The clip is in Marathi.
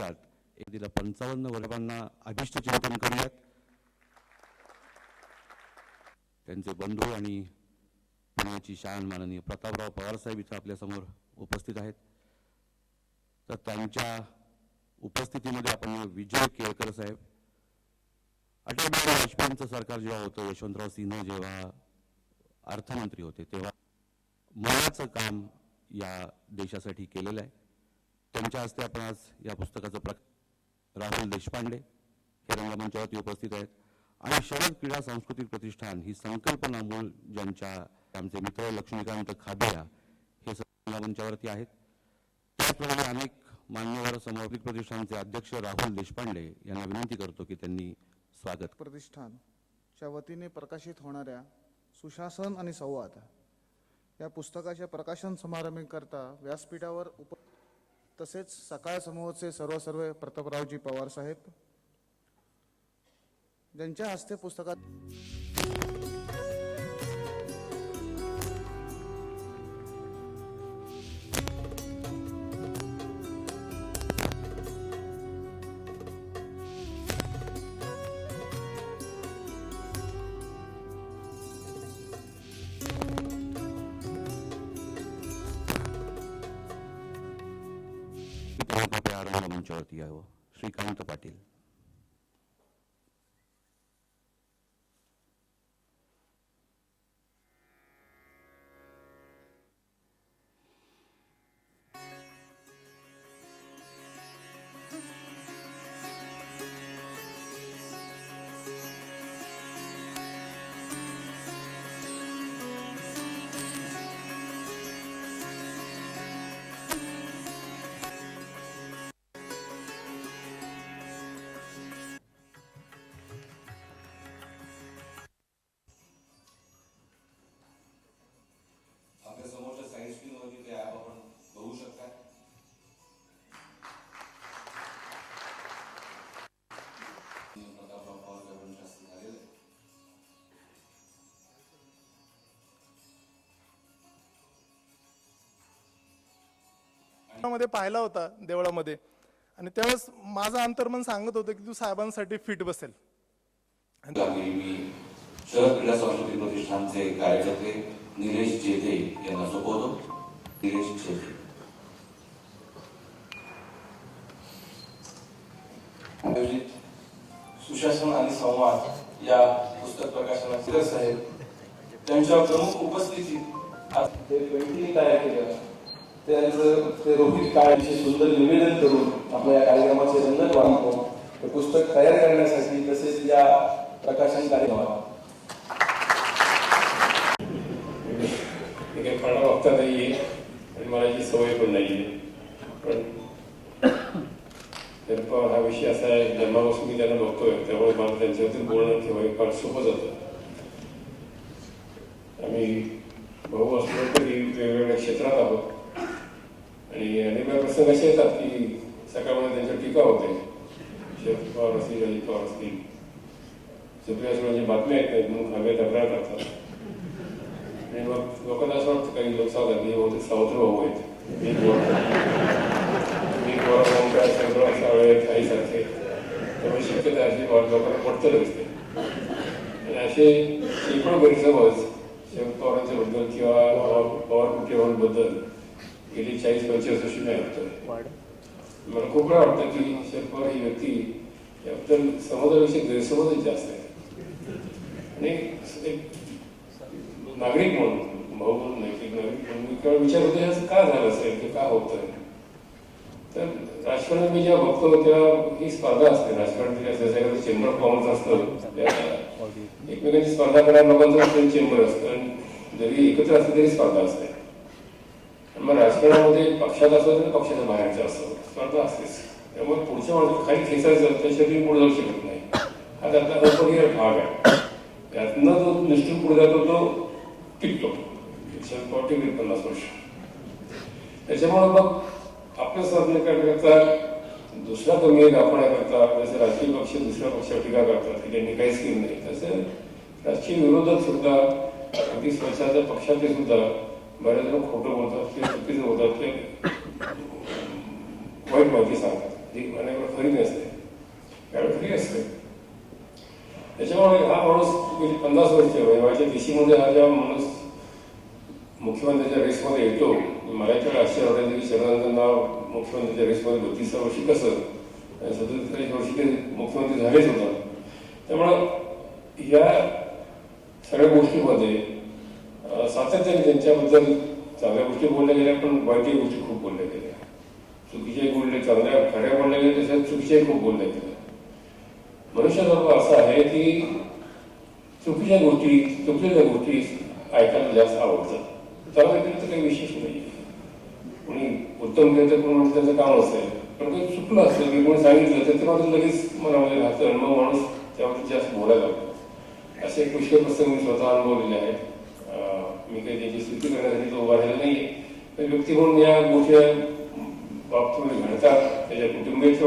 वर्षात एक दिला पंचावन्न वर्षांना अभिष्ट चिंतन करूयात. त्यांचे बंधू आणि पुण्याची शान माननीय प्रतापराव पवारसाहेब इथं आपल्यासमोर उपस्थित आहेत. तर त्यांच्या उपस्थितीमध्ये आपण विजय केळकर साहेब. अटल बिहारी वाजपेयींचं सरकार जेव्हा होतं यशवंतराव सिन्हा जेव्हा अर्थमंत्री होते तेव्हा मनाचं काम या देशासाठी केलेलं आहे. त्यांच्या हस्ते आपण आज या पुस्तकाचं प्र राहुल देशपांडे हे रंगमंचावरती उपस्थित आहेत. आणि शरद क्रीडा सांस्कृतिक प्रतिष्ठान ही संकल्पना मूळ ज्यांच्या आमचे मित्र लक्ष्मीकांत खाबिया हे रंगमंचावरती आहेत. त्याचप्रमाणे अनेक मान्यवर समर्पित प्रतिष्ठानचे अध्यक्ष राहुल देशपांडे यांना विनंती करतो की त्यांनी स्वागत प्रतिष्ठानच्या वतीने प्रकाशित होणाऱ्या सुशासन आणि संवाद या पुस्तकाच्या प्रकाशन समारंभाकरता व्यासपीठावर उप तसेच सकाळ समूहाचे सर्व सर्व प्रतापरावजी पवार साहेब ज्यांच्या हस्ते पुस्तकात कृपया रंगमंचावरती यावं. श्रीकांत पाटील. मध्ये पाहिला होता देवळामध्ये. आणि त्यावेळेस माझं अंतर्मन सांगत होतं की तू साहेबांसाठी फिट बसेल. शहर क्रीडा सांस्कृतिक प्रतिष्ठानचे कार्यकर्ते निलेश जेधे यांना सोपवतो. निलेश जेधे आयोजित सुशासन आणि संवाद या पुस्तक प्रकाशनाचे साहेब त्यांच्या प्रमुख उपस्थितीत तयार केलं त्यांचं ते रोहित काळाचे सुंदर निवेदन करून आपल्या या कार्यक्रमाचे रंगत बांधतो हे पुस्तक तयार करण्यासाठी तसेच या प्रकाशन कार्यक्रमात. मी काही नाहीये आणि मला याची सवय पण नाहीये. पण त्यांचा हा विषय असा आहे जन्मापासून मी त्यांना बघतोय त्यामुळे मला त्यांच्यावरती बोलणं किंवा हे फार सोपं जातं. आम्ही भाऊ असलो तरी वेगवेगळ्या क्षेत्रात आहोत. आणि अनेक वेळा प्रसंग असे येतात की सकाळमध्ये त्यांच्यावर टीका होते शरद पवार असतील अजित पवार असतील सुप्रिया सुळांची बातम्या येत नाहीत म्हणून हवे तक्रार करतात आणि मग लोकांना असं वाटतं काही लोक सांगतात की बहुतेक सावत्र भाऊ आहेत मी गोरा मी गोरा भाऊ शंकरराव सावळे आहेत आईसारखे त्यामुळे शक्यता अशी वाट लोकांना पडतं दिसते आणि असे शेकडो गैरसमज शरद पवारांच्या बद्दल किंवा पवार पवार कुटुंबाबद्दल गेली चाळीस पंचवीस वर्षी मी ऐकतोय मला खूप वेळा वाटतं की शरद पवार ही व्यक्ती याबद्दल समाजाविषयी गैरसमजच जास्त आहे आणि एक नागरिक म्हणून भाऊ म्हणून नाही की नागरिक म्हणून मी केवळ विचार होतो याचं का झालं असेल की का होतंय तर राजकारणात मी जेव्हा बघतो तेव्हा ही स्पर्धा असते राजकारणात जसं एखादं चेंबर ऑफ कॉमर्स असतं त्या एकमेकांची स्पर्धा करणाऱ्या लोकांचं आपलं चेंबर असतं आणि जरी एकत्र असलं तरी स्पर्धा असते आणि मग राजकारणामध्ये पक्षात असलं तर पक्षाच्या बाहेरचं असतं स्पर्धा असतेच त्यामुळे पुढच्या माणूस काही खेचायचं त्याच्यातून पुढे जाऊ शकत नाही हा त्यातला अपरिहार भाग आहे त्यातनं जो निष्ठून पुढे जातो तो टिकतो फॉर्टी पन्नास वर्ष त्याच्यामुळे मग आपल्या साधने करण्याकरता दुसरा कमी एक आपण करता जसे राजकीय पक्ष दुसऱ्या पक्षावर टीका करतात की त्यांनी काहीच केलं नाही तसं राजकीय विरोधक सुद्धा अगदी स्वतःच्या पक्षातले सुद्धा बऱ्याच जण खोटं बोलतात ते चुकीचं बोलतात ते वाईट माहिती सांगतात जी अनेक असते त्याच्यामुळे हा माणूस गेली पन्नास वर्ष वयाच्या दिशीमध्ये हा जेव्हा माणूस मुख्यमंत्र्यांच्या रेसमध्ये येतो मला राष्ट्रीय आश्चर्य वाटायचं की शरदानंदराव मुख्यमंत्र्यांच्या रेसमध्ये बत्तीसव्या वर्षी कसं सदतीस वर्षी ते मुख्यमंत्री झालेच होता त्यामुळं या सगळ्या गोष्टीमध्ये सातत्याने त्यांच्याबद्दल चांगल्या गोष्टी बोलल्या गेल्या पण वाईटही गोष्टी खूप बोलल्या गेल्या. चुकीचे बोलले चांगल्या खऱ्या बोलल्या गेल्या तसेच चुकीच्याही खूप बोलल्या गेल्या. मनुष्यधर्म असा आहे की चुकीच्या गोष्टी चुकीच्या गोष्टी ऐकायला जास्त आवडतात. चांगलं केलं तर काही विशेष नाही. कोणी उत्तम केलं तर कोणी त्याचं काम असेल पण काही चुकलं असेल की कोणी सांगितलं तर ते मात्र लगेच मनामध्ये राहतं आणि मग माणूस त्यावरती जास्त बोलायला लागतो. असे पुष्कळ प्रसंग मी स्वतः अनुभवलेले आहेत. मी काही त्याची स्तुती करण्यासाठी तो उभा राहिला नाही व्यक्ती म्हणून या गोष्टी बाबतीमध्ये घडतात त्याच्या कुटुंबियाच्या